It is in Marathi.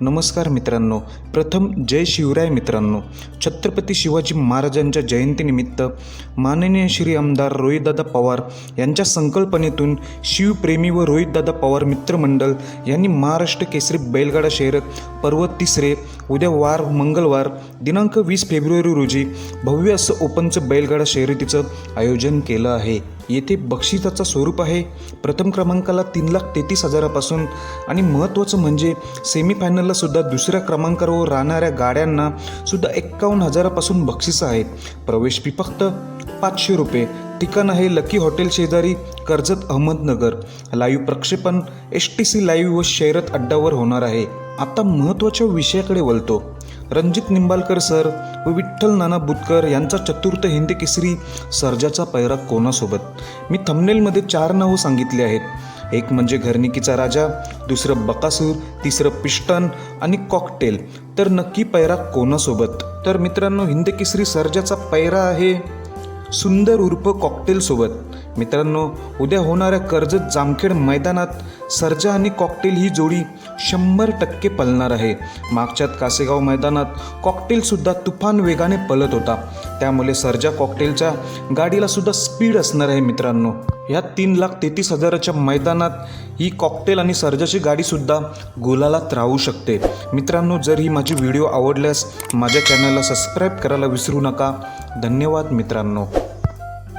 नमस्कार मित्रांनो. प्रथम जय शिवराय मित्रांनो. छत्रपती शिवाजी महाराजांच्या जयंतीनिमित्त माननीय श्री आमदार रोहितदादा पवार यांच्या संकल्पनेतून शिवप्रेमी व रोहितदादा पवार मित्रमंडळ यांनी महाराष्ट्र केसरी बैलगाडा शर्यत पर्व तिसरे उद्या वार मंगळवार दिनांक वीस फेब्रुवारी रोजी भव्य असं ओपनचं बैलगाडा शर्यतीचं आयोजन केलं आहे. येथे बक्षिसाचं स्वरूप आहे. प्रथम क्रमांकाला तीन लाख तेहतीस हजारापासून. आणि महत्त्वाचं म्हणजे सेमीफायनलला सुद्धा दुसऱ्या क्रमांकावर राहणाऱ्या गाड्यांना सुद्धा एक्कावन्न हजारापासून बक्षिसं आहेत. प्रवेश फी फक्त पाचशे रुपये. ठिकाण आहे लकी हॉटेल शेजारी कर्जत अहमदनगर. लाईव्ह प्रक्षेपण एस टी सी लाईव्ह व शैरत अड्डावर होणार आहे. आता महत्त्वाच्या विषयाकडे वळतो. रणजित निंबाळकर सर व विठ्ठल नाना बुतकर यांचा चतुर्थ हिंदी केसरी सर्जाचा पैरा कोणासोबत? मी थंबनेलमध्ये चार नावं सांगितली आहेत. एक म्हणजे घरनिकीचा राजा दुसरं बकासूर तिसरं पिष्टन आणि कॉकटेल तर नक्की पैरा कोणासोबत? तर मित्रांनो हिंद केसरी सर्जाचा पैरा आहे सुंदर उर्फ कॉकटेलसोबत मित्रांनो उद्या होणाऱ्या कर्जत जामखेड मैदानात सर्जा आणि कॉकटेल ही जोडी शंभर टक्के पलणार आहे. मागच्यात कासेगाव मैदानात कॉकटेलसुद्धा तुफान वेगाने पलत होता. त्यामुळे सर्जा कॉकटेलच्या गाडीला सुद्धा स्पीड असणार आहे मित्रांनो. ह्या तीन लाख तेहतीस हजाराच्या मैदानात ही कॉकटेल आणि सर्जाची गाडीसुद्धा गुलालात राहू शकते. मित्रांनो जर ही माझी व्हिडिओ आवडल्यास माझ्या चॅनलला सबस्क्राईब करायला विसरू नका. धन्यवाद मित्रांनो.